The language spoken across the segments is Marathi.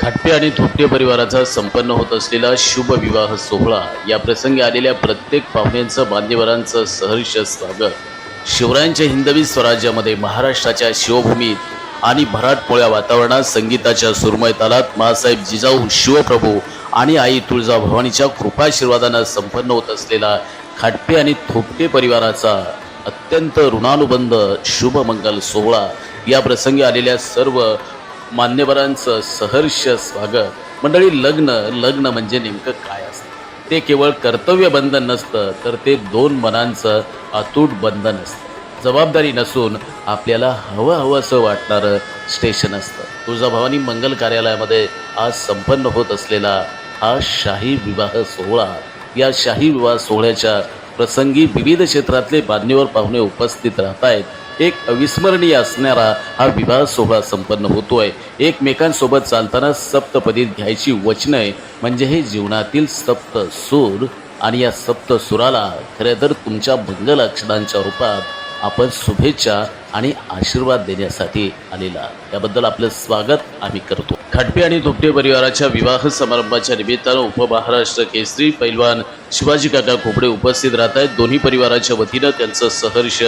खाटपे आणि थोपटे परिवाराचा संपन्न होत असलेला शुभ विवाह सोहळा या प्रसंगी आलेल्या प्रत्येक पाहुण्यांचं मान्यवरांचं सहर्ष स्वागत. शिवरायांच्या हिंदवी स्वराज्यामध्ये महाराष्ट्राच्या शिवभूमीत आणि भराटपोळ्या वातावरणात संगीताच्या सुरमय तालात मासाहेब जिजाऊ शिवप्रभू आणि आई तुळजाभवानीच्या कृपाशीर्वादानं संपन्न होत असलेला खाटपे आणि थोपटे परिवाराचा अत्यंत ऋणानुबंध शुभमंगल सोहळा या प्रसंगी आलेल्या सर्व मान्यवरांचं सहर्ष स्वागत. मंडळी लग्न लग्न म्हणजे नेमकं काय असतं? ते केवळ कर्तव्य बंधन नसतं तर ते दोन मनांचं अतूट बंधन असतं. जबाबदारी नसून आपल्याला हवं हवं असं वाटणारं स्टेशन असतं. तुळजाभवानी मंगल कार्यालयामध्ये आज संपन्न होत असलेला हा शाही विवाह सोहळा या शाही विवाह सोहळ्याच्या प्रसंगी विविध क्षेत्रातले मान्यवर पाहुणे उपस्थित राहत आहेत एक अविस्मरणीय असणारा हा विवाह सोहळा संपन्न होतोय. एकमेकांसोबत चालताना सप्तपदीत घ्यायची वचनं म्हणजे हे जीवनातील सप्त सूर आणि या सप्त सुराला खरं तर तुमच्या मंगल अक्षरांच्या रूपात आपण शुभेच्छा आणि आशीर्वाद देण्यासाठी आलेला. त्याबद्दल आपलं स्वागत आम्ही करतो. खाटपे आणि धोपटे परिवाराच्या विवाह समारंभाच्या निमित्तानं उपमहाराष्ट्र केसरी पैलवान शिवाजी काका खोपडे उपस्थित राहत आहेत. दोन्ही परिवाराच्या वतीनं त्यांचं सहर्ष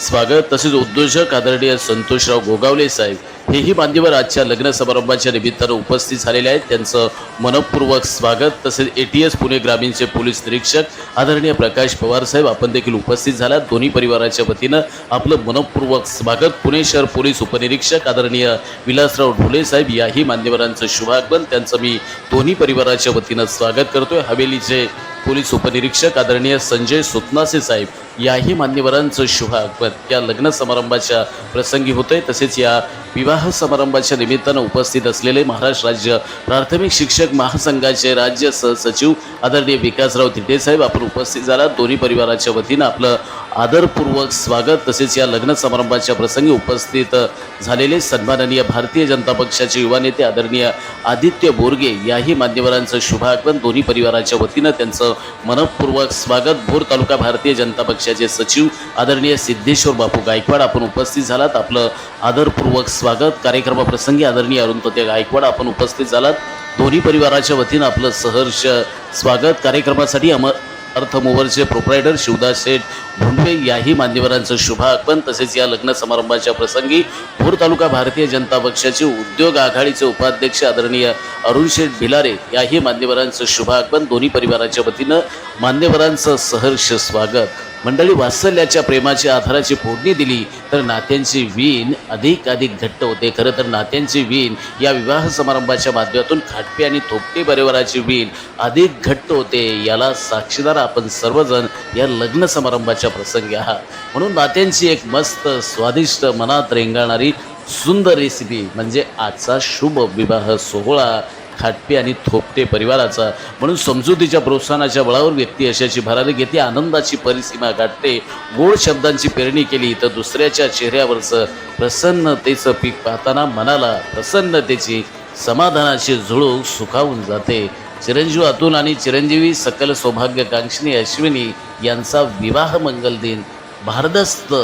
स्वागत. तसेच उद्योजक आदरणीय संतोषराव गोगावले साहेब हेही मान्यवर आजच्या लग्न समारंभाच्या निमित्तानं उपस्थित झालेले आहेत. त्यांचं मनपूर्वक स्वागत. तसेच ए टी एस पुणे ग्रामीणचे पोलीस निरीक्षक आदरणीय प्रकाश पवार साहेब आपण देखील उपस्थित झाला. दोन्ही परिवाराच्या वतीनं आपलं मनपूर्वक स्वागत. पुणे शहर पोलीस उपनिरीक्षक आदरणीय विलासराव ढोले साहेब याही मान्यवरांचं शुभागमन. त्यांचं मी दोन्ही परिवाराच्या वतीनं स्वागत करतोय. हवेलीचे पोलीस उपनिरीक्षक आदरणीय संजय सुतनासे साहेब याही मान्यवरांचं शुभागमन या लग्न समारंभाच्या प्रसंगी होतंय तसेच या विवाह समारंभाच्या निमित्तानं उपस्थित असलेले महाराष्ट्र राज्य प्राथमिक शिक्षक महासंघाचे राज्य सहसचिव आदरणीय विकासराव तिटे साहेब आपण उपस्थित झाला. दोन्ही परिवाराच्या वतीनं आपलं आदरपूर्वक स्वागत तसेच या लग्न समारंभाच्या प्रसंगी उपस्थित झालेले सन्माननीय भारतीय जनता पक्षाचे युवा नेते आदरणीय आदित्य बोरगे याही मान्यवरांचं शुभागमन दोन्ही परिवाराच्या वतीनं त्यांचं मनपूर्वक स्वागत. भोर तालुका भारतीय जनता पक्षाचे सचिव आदरणीय सिद्धेश्वर बापू गायकवाड आपण उपस्थित झालात. आपलं आदरपूर्वक स्वागत. कार्यक्रमाप्रसंगी आदरणीय अरुंधत्य गायकवाड आपण उपस्थित झालात. दोन्ही परिवाराच्या वतीनं आपलं सहर्ष स्वागत. कार्यक्रमासाठी अमर अर्थमोवरचे प्रोप्रायटर शिवदास शेठ भुंडवे याही मान्यवरांचं शुभागमन तसेच या लग्न समारंभाच्या प्रसंगी भोर तालुका भारतीय जनता पक्षाचे उद्योग आघाडीचे उपाध्यक्ष आदरणीय अरुण शेठ भिलारे याही मान्यवरांचं शुभागमन. दोन्ही परिवाराच्या वतीनं मान्यवरांचं सहर्ष स्वागत. मंडळी वात्सल्याच्या प्रेमाची आधाराची फोडणी दिली तर नात्यांची वीण अधिक अधिक घट्ट होते. खरं तर नात्यांची वीण या विवाह समारंभाच्या माध्यमातून खाटपे आणि थोपटे परिवाराची वीण अधिक घट्ट होते. याला साक्षीदार आपण सर्वजण या लग्न समारंभाच्या प्रसंगी आहात. म्हणून नात्यांची एक मस्त स्वादिष्ट मनात रेंगाळणारी सुंदर रेसिपी म्हणजे आजचा शुभ विवाह सोहळा खाटपे आणि थोपटे परिवाराचा. म्हणून समजुतीच्या प्रोत्साहनाच्या बळावर व्यक्ती यशाची भरारी घेते आनंदाची परिसीमा गाठते गोड शब्दांची पेरणी केली तर दुसऱ्याच्या चेहऱ्यावरचं प्रसन्नतेचं पीक पाहताना मनाला प्रसन्नतेची समाधानाची झुळूक सुखावून जाते. चिरंजीव अतुल आणि चिरंजीवी सकल सौभाग्यकांक्षिणी अश्विनी यांचा विवाह मंगल दिन भारदस्त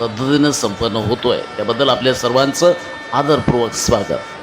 पद्धतीनं संपन्न होतोय. त्याबद्दल आपल्या सर्वांचं आदरपूर्वक स्वागत.